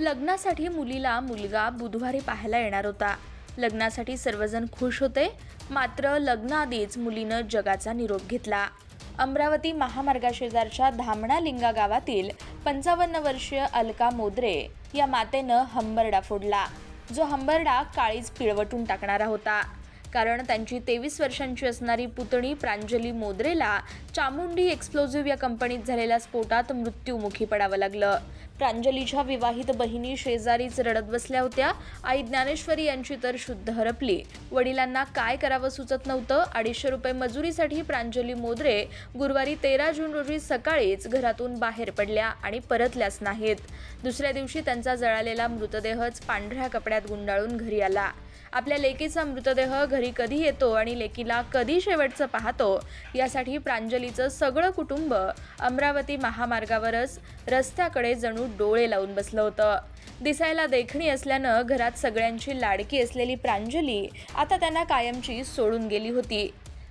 लग्नासाठी मुलीला मुलगा बुधवारी पाहायला येणार होता. लग्नासाठी सर्वजण खुश होते. मात्र लग्नाआधीच मुलीनं जगाचा निरोप घेतला. अमरावती महामार्गाशेजारच्या धामणा लिंगा गावातील पंचावन्न वर्षीय अलका मोदरे या मातेनं हंबरडा फोडला. जो हंबरडा काळीच पिळवटून टाकणारा होता. कारण त्यांची तेवीस वर्षांची असणारी पुतणी प्रांजली मोदरेला चामुंडी एक्सप्लोझिव्ह या कंपनीत झालेल्या स्फोटात मृत्यूमुखी पडावं लागलं. प्रांजलीच्या विवाहित बहिणी शेजारीच रडत बसल्या होत्या. आई ज्ञानेश्वरी यांची तर शुद्ध हरपली. वडिलांना काय करावं सुचत नव्हतं. अडीचशे रुपये मजुरीसाठी प्रांजली मोदरे गुरुवारी तेरा जून रोजी सकाळीच घरातून बाहेर पडल्या आणि परतल्याच नाहीत. दुसऱ्या दिवशी त्यांचा जळालेला मृतदेहच पांढऱ्या कपड्यात गुंडाळून घरी आला. आपल्या लेकीचा मृतदेह घरी कधी येतो आणि लेकीला कधी शेवटचं पाहतो यासाठी प्रांजलीचं सगळं कुटुंब अमरावती महामार्गावरच रस्त्याकडे जणू डोळे लावून बसलं होतं. दिसायला देखणी असल्यानं घरात सगळ्यांची लाडकी असलेली प्रांजली आता त्यांना कायमची सोडून गेली होती.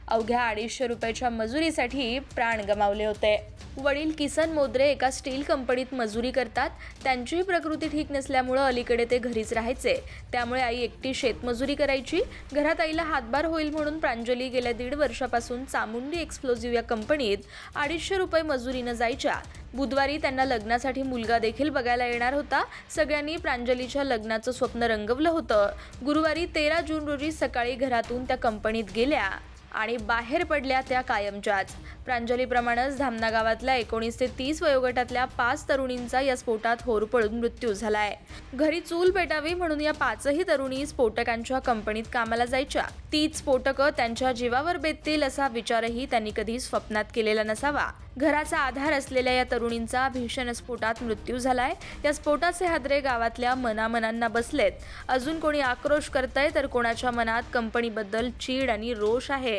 अवघ्या अडीचशे रुपयाच्या मजुरीसाठी प्राण गमावले होते. वडील किसन मोदरे एका स्टील कंपनीत मजुरी करतात. त्यांचीही प्रकृती ठीक नसल्यामुळं अलीकडे ते घरीच राहायचे. त्यामुळे आई एकटी शेतमजुरी करायची. घरात आईला हातभार होईल म्हणून प्रांजली गेल्या दीड वर्षापासून चामुंडी एक्सप्लोजिव्ह या कंपनीत अडीचशे रुपये मजुरीनं जायच्या. बुधवारी त्यांना लग्नासाठी मुलगा देखील बघायला येणार होता. सगळ्यांनी प्रांजलीच्या लग्नाचं स्वप्न रंगवलं होतं. गुरुवारी तेरा जून रोजी सकाळी घरातून त्या कंपनीत गेल्या. आणि बाहेर पडल्या त्या कायमच्याच. प्रांजलीप्रमाणेच धामना गावातल्या एकोणीस ते तीस वयोगटातल्या पाच तरुणींचा या स्फोटात होरपळून मृत्यू झाला आहे घरी चूल पेटावी म्हणून या पाचही तरुणी स्फोटकांच्या कंपनीत कामाला जायच्या. तीच स्फोटकं त्यांच्या जीवावर बेततील असा विचारही त्यांनी कधी स्वप्नात केलेला नसावा. घराचा आधार असलेल्या या तरुणींचा भीषण स्फोटात मृत्यू झालाय. या स्फोटाचे हादरे गावातल्या मनामनांना बसलेत. अजून कोणी आक्रोश करतंय तर कोणाच्या मनात कंपनीबद्दल चीड आणि रोष आहे.